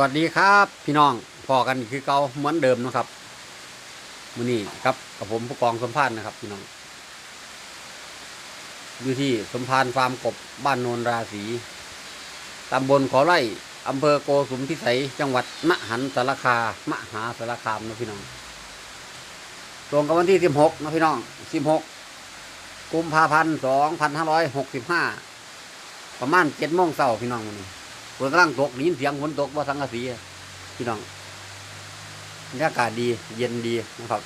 วัสดีครับพี่น้องพอกันคือเก่าเหมือนเดิมนะครับมือนี้ครับกับผมผู้กองสมพานนะครับ พี่น้องอยู่ที่สมพานฟาร์มกบบ้านโนนราศีตำบลขอไร่อำเภอโกสุมพิสัยจังหวัดมหันสารคามหาสารคามนะพี่น้องตรงกับวันที่สิบหกนะพี่น้องสิบหกกุมภาพันธ์สองพันห้าร้อยหกสิบห้าประมาณเจ็ดโมงเช้าพี่น้องวันนี้ ฝนกำลังตกได้ยินเสียงฝนตกว่าสังกะสีพี่น้องบรรยากาศดี เย็นดีนะครับ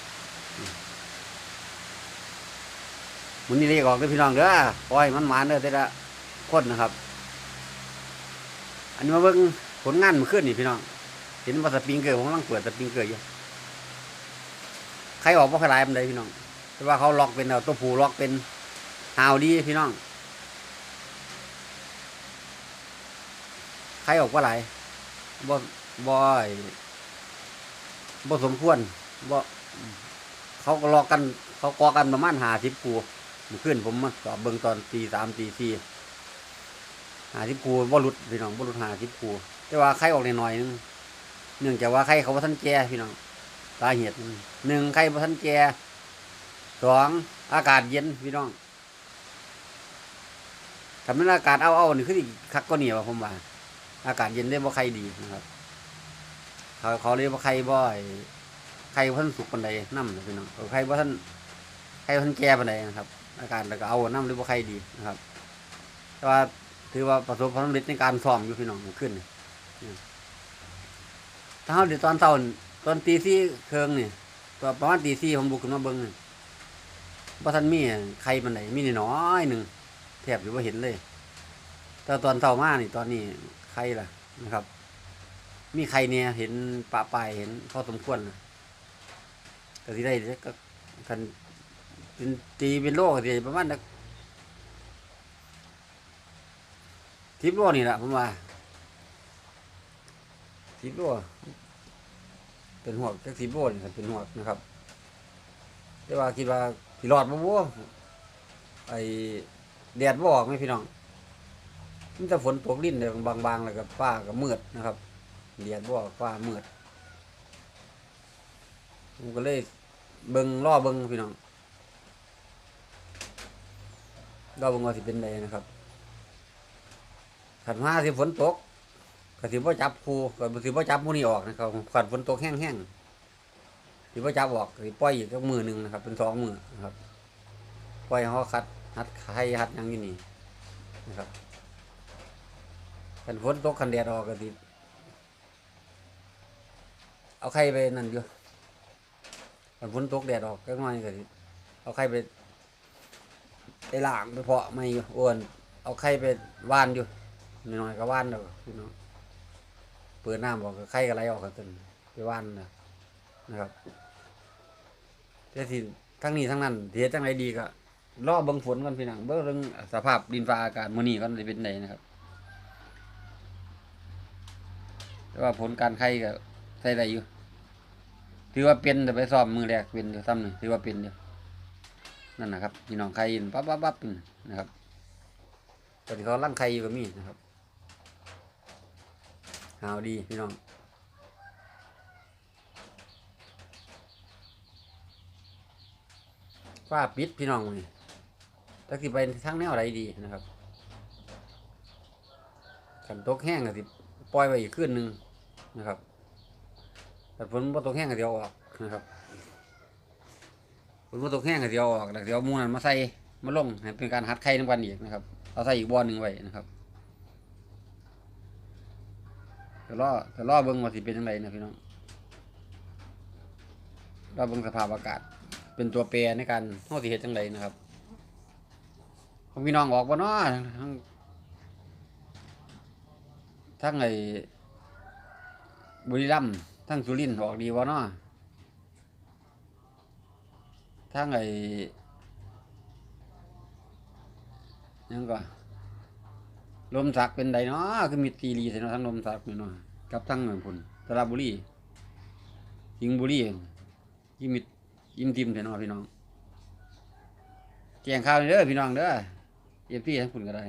มันนี่เรียกออกเด้อพี่น้องเด้อปล่อยมันหมานเด้อแต่ละคนนะครับ อันนี้มาเบิ่งผลงานเมื่อคืนนี่พี่น้อง เห็นว่าสปริงเกอร์ผมกำลังเปิดสปริงเกอร์อยู่ใครออกว่าใครลายมันเลยพี่น้องแต่ว่าเขาล็อกเป็นตัวผูล็อกเป็นหาวดีพี่น้อง ใครออกว่าไรบ่บ่อ้บ่สมควรบ่เขาก็รอกัน เขากอกันประมาณหาสิบกูมันขึ้นผมมาสอบเบิ่งตอนตีสามตีสี่หาสิบกูบ่หลุดพี่น้องบ่หลุดหาสิบกูแต่ว่าใครออกหน่อยนึงเนื่องจากว่าใครเขาบ่ทันแก่พี่น้องสาเหตุหนึ่งใครบ่ทันแก่สองอากาศเย็นพี่น้องถ้ามันอากาศเอาเอาๆนี่คือคักก็เหนียวผมว่า อากาศเย็นได้บ่ใครดีนะครับเขาเขาเรียกว่าใครบ่อยใครบ่ท่านสุกปันใดน้ำนะพี่น้องเออใครบ่ท่านใครบ่ท่านแก่ปันใดนะครับ อากาศแล้วก็เอาน้ำหรือว่าใครดีนะครับ แต่ว่าถือว่าประสบความสำเร็จในการซ้อมอยู่พี่น้องขึ้นนี่ถ้าเขาเดี๋ยวตอนเช้านตอนตีสี่เครื่องนี่ตอนประมาณตีสี่ผมบุกขึ้นมาเบิ้งนี่บ่ท่านมีใครปันใดมีน้อยหนึ่งแทบอยู่ว่าเห็นเลย แต่ตอนเช้ามานี่ตอนนี้ ใครล่ะนะครับ มีใครเนี่ยเห็นปะปลายเห็นพอสมควรนะก็ที่ได้ก็กันเป็นตีเป็นโลก็สิประมาณนักทิปโลนี่แหละผมว่าทิปโลเป็นหัวจักทิปโลนี่เป็นหัวนะครับแต่ว่าคิดว่าสิรอดบ่บ่ไอแดดบ่ออกไหมพี่น้อง มันจะฝนตกลิ้นเลยบางๆแล้วก็ฟ้าก็มืดนะครับเดียดบ่ฟ้ามืดผมก็เลยเบิงล่อเบิงพี่น้องล่อเบิงว่าสิเป็นไดนะครับขันมาสิฝนตกก็สิบ่จับครูก็สิบ่จับมูนี่ออกนะครับขันฝนตกแห้งๆสิบ่จับออกสิปล่อยอีกสักมือหนึ่งนะครับ เป็นสองมือนะครับปล่อยห้เขาคัดหัดไข่หัดยังอยู่นี่นะครับันฝนตกคันแดดออกก็สิเอาไข่ไปนั่นอยู่คันฝนตกแดดออกก็น้อยก็สิเอาไข่ไปไปล้างไปเพาะไม่อยู่อ้วนเอาไข่ไปว่านอยู่น้อยก็ว่านแล้วพี่น้องเปิดน้ำบอกก็ไข่ก็ไหลออกกันจนไปว่านนะนะครับแต่ที่ทั้งนี้ทั้งนั้นเทียจังไรดีก็รอเบิ่งฝนกันพี่น้องเบิ่งเรื่องสภาพดินฟ้าอากาศมื้อนี้ก่อนสิเป็นไดนะครับ แต่ ว่าผลการไข่ก็ใส่ได้อยู่ ถือว่าเป็นแต่ไปซ้อมมือแรกเป็นอยู่ซ้ำหนึ่งถือว่าเป็นอยู่นั่นนะครับพี่น้องไข่ยินปั๊บปั๊บปั๊บนี่นะครับตอนที่เขาลั่นไข่อยู่ก็มีนะครับหาวดีพี่น้องฟ้าปิดพี่น้องนี่ถ้าสิไปทางแนวอะไรดีนะครับขันตกแห้งก็สิปล่อยไว้อีกคืนหนึ่ง นะครับแต่ฝนบ่ตกแห้งก็เดียวออกนะครับฝนบ่ตกแห้งก็เดียวออกแล้วเดี๋ยวมูนั้นมาใส่มาลงให้เป็นการหัดไข่น้ำกันอีกนะครับเอาใส่อีกบ่อหนึ่งไว้นะครับแต่รอแต่รอเบิ่งว่าสิเป็นยังไงนะพี่น้องรอเบิ่งสภาพอากาศ เป็นตัวแปรในการเฮาสิเฮ็ดจังไดนะครับพี่น้องออกบ่เนาะทั้งทั้งไอ บุรีรัมย์ทั้งสุรินทร์ออกดีวะเนาะทั้งไอยังก็ลมสักเป็นไดเนาะคือมีตีรีใช่เนาะทั้งลมสักนี่เนาะกับทั้งนั่นพุ่นสระบุรีสิงบุรียิมิดยิมทิมใช่เนาะพี่น้องแจ้งข่าวหน่อยเด้อพี่น้องเด้อเอฟพี่ทั้งพุ่นก็ได้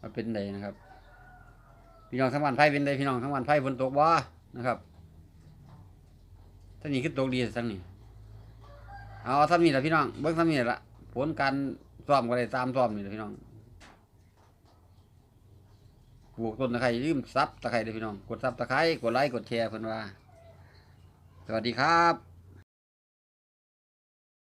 มาเป็นไดนะครับ พี่น้องทั้งวันไพ่เป็นไดพี่น้องทั้งวันไพ่ฝนตกบ่นะครับท่านี้คือตกดีทั้งนี้เอาท่านี้แหละพี่น้องเบิ้งท่านี้ละผลการซ้อมก็ได้ตามซ้อมนี่แหละพี่น้องปลูกต้นตะไคร้ลืมซับตะไคร้เลยพี่น้อง กดซับตะไคร้กดไลค์กดแชร์เพิ่อนว่า สวัสดีครับ